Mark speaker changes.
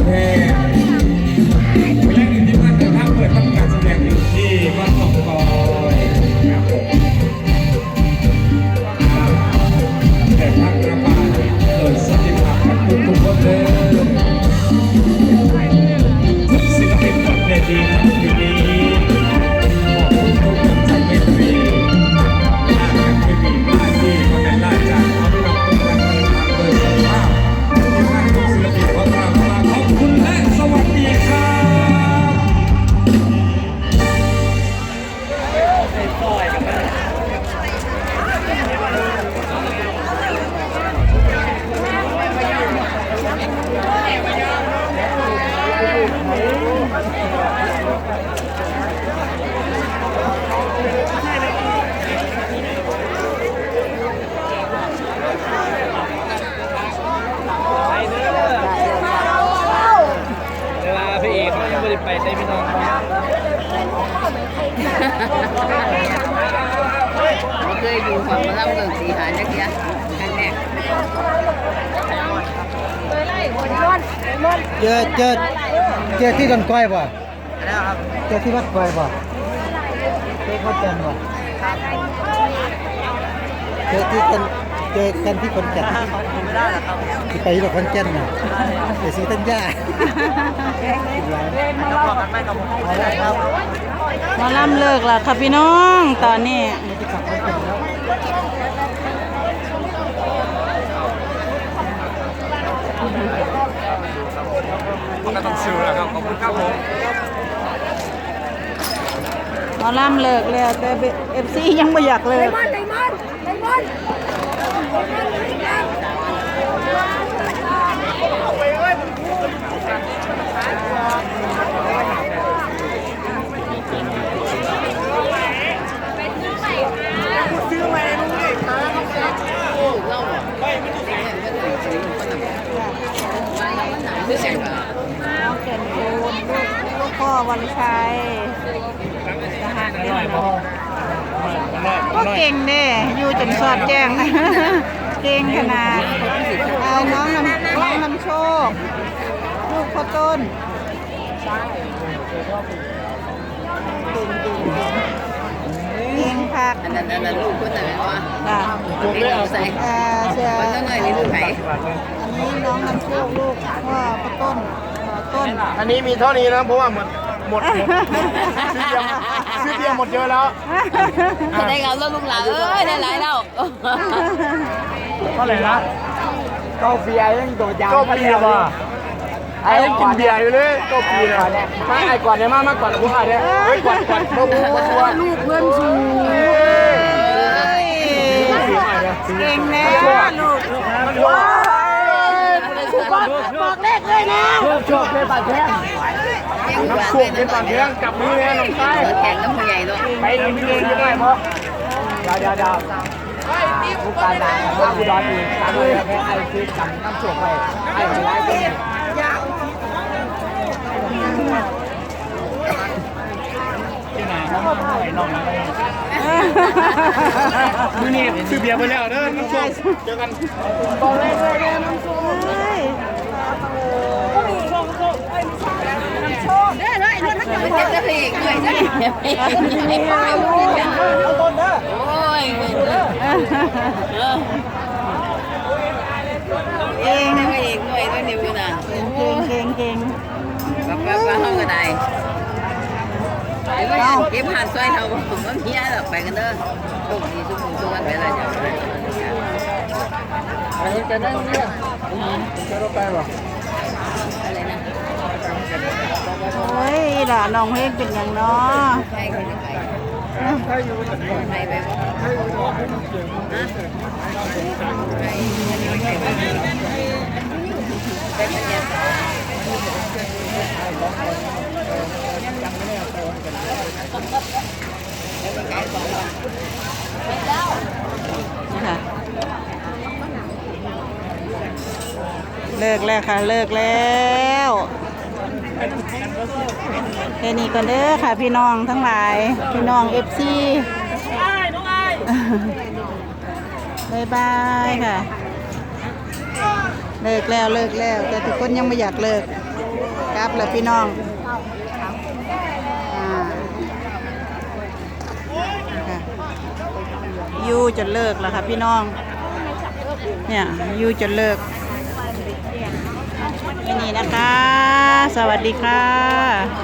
Speaker 1: กความรักความแพ้และอีกที่ท่านเดินทาเปิดทำการแสดงอยู่ที่วัดหนองกอยครับผมเดินทางระบาดโดยสติภาพกับทุกทุกคนเลย ไม่ได้
Speaker 2: ไปใช้พี่น้อง
Speaker 3: ไม่เคยดูความมาเล่าเรื่องสีหาจักเดียครั้งแรก
Speaker 4: เจอเจอเจอที่ดอนก้อยบ่
Speaker 3: แล้ว
Speaker 4: เจอที่วัดก้อยบ่เจอเขาแก่นบ่เจอที่กัน เจอกันที่คนแก่น
Speaker 3: ผมไม่ได้หรอกครับ
Speaker 4: ที่ไปที่คนแก่นน่ะไปซื้อตัญญา
Speaker 3: ต้องบอกกันไปกับผม
Speaker 4: เอาละครับ
Speaker 5: หมาล่ำเลิกแล้วค่ะพี่น้องตอนนี้
Speaker 4: ที่ขับรถกันแล้ว
Speaker 1: ก็ต้องซื้อแล้วครับขอบคุณครับผม
Speaker 5: หมาล่ำเลิกแล้วแต่เอฟซียังไม่อยากเลิก
Speaker 3: ไม่ใช่ป่ะ
Speaker 5: น้องเก่นคูณลูกลูกพ่อวันชัย ก็เก่งเด้อยู่จนสอดแจ้ง เก่งขนาดเอาน้องนำน้องนำโชค ลูกพ่อต้นเก่งคัก
Speaker 3: อันนั้นอันนั้นลูกคนไหนวะ
Speaker 5: จ้ะ
Speaker 3: ผมไม่เอาใส่
Speaker 5: เอ่อเชื่อ
Speaker 3: วันนั้นหน่อยนี่ลูกไหน
Speaker 5: อันนี้น้องนำโชคลูกพ่อพ่อต้นพ่อต้น
Speaker 2: อันนี้มีเท่านี้นะเพราะว่าหมดหมดหมด ซื้อเบียร์ซื้อเบียร์หมดเยอะแล้ว
Speaker 3: จะได้เอาแล้วลูกหลานเอ้ยได้หลายแล้ว
Speaker 2: เท่าไหร่ละ
Speaker 4: เก้าเฟียยังโดดยาว
Speaker 2: เก้าปีแล้วว่ะไอ้ยังกินเบียร์อยู่เลยเก้าปีเลยมาไอ้ก่อนเนี่ยมามาก่อนพวกไอ้เนี่ยเฮ้ยก่อนก่อนพวกพวกพวกลูกเพื่อนสูง
Speaker 5: เก่งแน่ลูก
Speaker 3: บอกเลขเลยนะ
Speaker 2: ชอบชอบเป็นปากแข้ง น้ำส้มเป็นปากแข้งจับมือเนี่ยน้องชาย
Speaker 3: แข่งน้ำใหญ่ด้วย
Speaker 2: ไปกินเองยังไงเพราะดาวดาวดาวผู้การด่าว่าอุดรอีกตามเลยแค่ไอ้คือจำน้ำส้มไปไอ้คนร้ายเป็นที่ไหนน้องไอ้น้องมือนี่ซื้อเบียร์ไปแล้วเด้อน้ำส้มเจอกัน
Speaker 5: เฮ้ย
Speaker 3: มันจะจะเพลงด้วยนะโอ้ย
Speaker 5: เก่ง
Speaker 3: ได้ไปอีกหน่วยด้วยนิ้วนะ
Speaker 5: เก่งเก่งเก่ง
Speaker 3: ป้าป้าป้าห้องก็ได้เก็บผ่านซอยเท่าผมว่าเมียหรอกไปกันเด้อโชคดีทุกคนทุกวันไปเลยจ้ะ
Speaker 2: อันนี้จะนั่งเนี่ยจะรถไปป่ะ
Speaker 3: อะไรนะ
Speaker 5: โอ้ยล่ะน้องเฮงเป็นอย่างน้
Speaker 3: อ
Speaker 5: ค่ะเลิกแล้วค่ะ เลิกแล้ว แค่นี้ก็เด้อค่ะ พี่น้องทั้งหลาย พี่น้องเอฟซีบายบายค่ะ เลิกแล้วเลิกแล้ว แต่ทุกคนยังไม่อยากเลิกกลับแล้วพี่น้องอ่าค่ะยูจะเลิกแล้วค่ะพี่น้อง เนี่ยยูจะเลิก แค่นี้นะคะ สวัสดีค่ะ